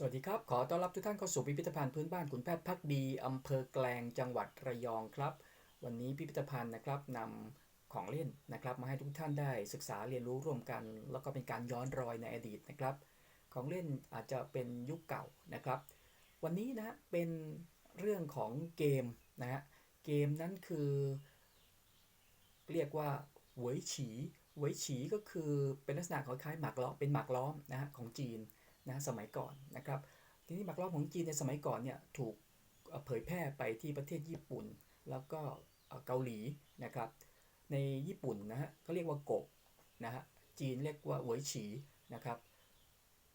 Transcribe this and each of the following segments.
สวัสดีครับ ขอต้อนรับทุกท่านเข้าสู่พิพิธภัณฑ์พื้นบ้านขุนแพทย์พักดีอำเภอแกลงจังหวัดระยองครับ วันนี้พิพิธภัณฑ์นะครับนำของเล่นนะครับ มาให้ทุกท่านได้ศึกษาเรียนรู้ร่วมกัน แล้วก็เป็นการย้อนรอยในอดีตนะครับ ของเล่นอาจจะเป็นยุคเก่านะครับ วันนี้นะเป็นเรื่องของเกมนะฮะเกมนั้นคือ เรียกว่าหวยฉีหวยฉีก็คือเป็นลักษณะคล้ายๆหมากล้อมเป็นหมากล้อมนะฮะของจีน นะสมัยก่อนนะครับทีนี้หมากล้อมของจีนในสมัยก่อนเนี่ยถูกเผยแพร่ไปที่ประเทศญี่ปุ่น แล้วก็เกาหลีนะครับในญี่ปุ่นนะฮะเขาเรียกว่าโกะนะฮะจีนเรียกว่าหวยฉีนะครับ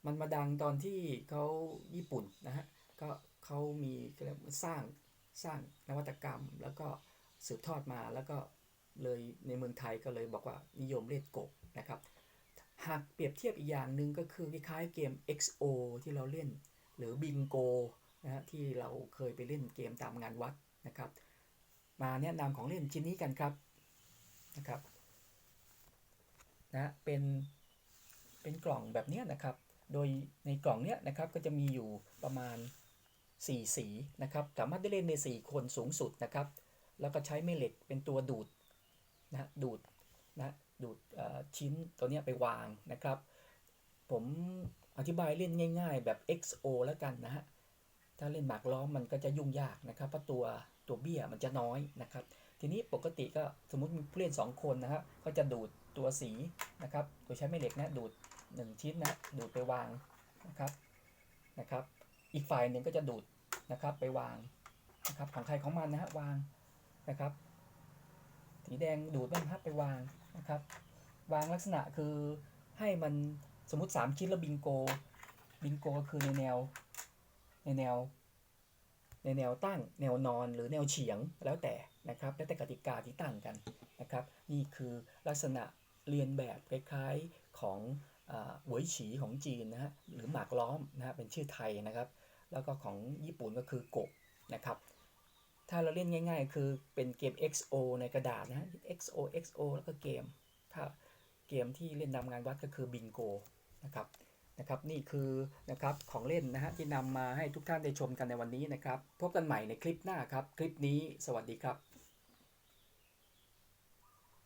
มันมาดังตอนที่เขาญี่ปุ่นนะฮะก็เขามีสร้างสร้างนวัตกรรม แล้วก็สืบทอดมาแล้วก็เลยในเมืองไทยก็เลยบอกว่านิยมเล่นโกะนะครับ หากเปรียบเทียบอีกอย่างหนึ่งก็คือคล้ายๆเกม XO ที่เราเล่น หรือบิงโกนะฮะที่เราเคยไปเล่นเกมตามงานวัดนะครับ มาแนะนำของเล่นชิ้นนี้กันครับนะครับนะเป็นเป็นกล่องแบบเนี้ยนะครับ โดยในกล่องเนี้ยนะครับก็จะมีอยู่ประมาณ 4 สีนะครับสามารถได้เล่นใน 4 คนสูงสุดนะครับ แล้วก็ใช้แม่เหล็กเป็นตัวดูดนะฮะดูด ชิ้นตัวนี้ไปวางนะครับ ผมอธิบายเล่นง่ายๆ แบบ XO แล้วกันนะฮะ ถ้าเล่นหมากล้อมมันก็จะยุ่งยากนะครับ เพราะตัวตัวเบี้ยมันจะน้อยนะครับ ทีนี้ปกติก็สมมติมีผู้เล่น 2 คนนะครับก็จะดูดตัวสีนะครับโดยใช้แม่เหล็กนะ ดูด 1 ชิ้นนะ ดูดไปวางนะครับ นะครับ อีกฝ่ายหนึ่งก็จะดูดนะครับไปวางนะครับของใครของมันนะฮะวางนะครับ สีแดงดูดบ้างครับไปวางนะครับ วางลักษณะคือให้มันสมมติ 3 ชิ้นแล้วบิงโก บิงโกก็คือในแนว ในแนว ในแนวตั้ง แนวนอนหรือแนวเฉียงแล้วแต่นะครับแล้วแต่กติกาที่ตั้งกันนะครับ นี่คือลักษณะเรียนแบบคล้ายๆของหวยฉีของจีนนะฮะหรือหมากล้อมนะฮะเป็นชื่อไทยนะครับ แล้วก็ของญี่ปุ่นก็คือโกะนะครับ ถ้าเราเล่นง่าย ๆ คือเป็นเกม XO ในกระดาษนะฮะ XO XO แล้วก็เกมถ้า เกมที่เล่นนำงานวัดก็คือบิงโกนะครับนะครับนี่คือนะครับของเล่นนะฮะที่นำมาให้ทุกท่านได้ชมกันในวันนี้นะครับ พบกันใหม่ในคลิปหน้าครับ คลิปนี้สวัสดีครับ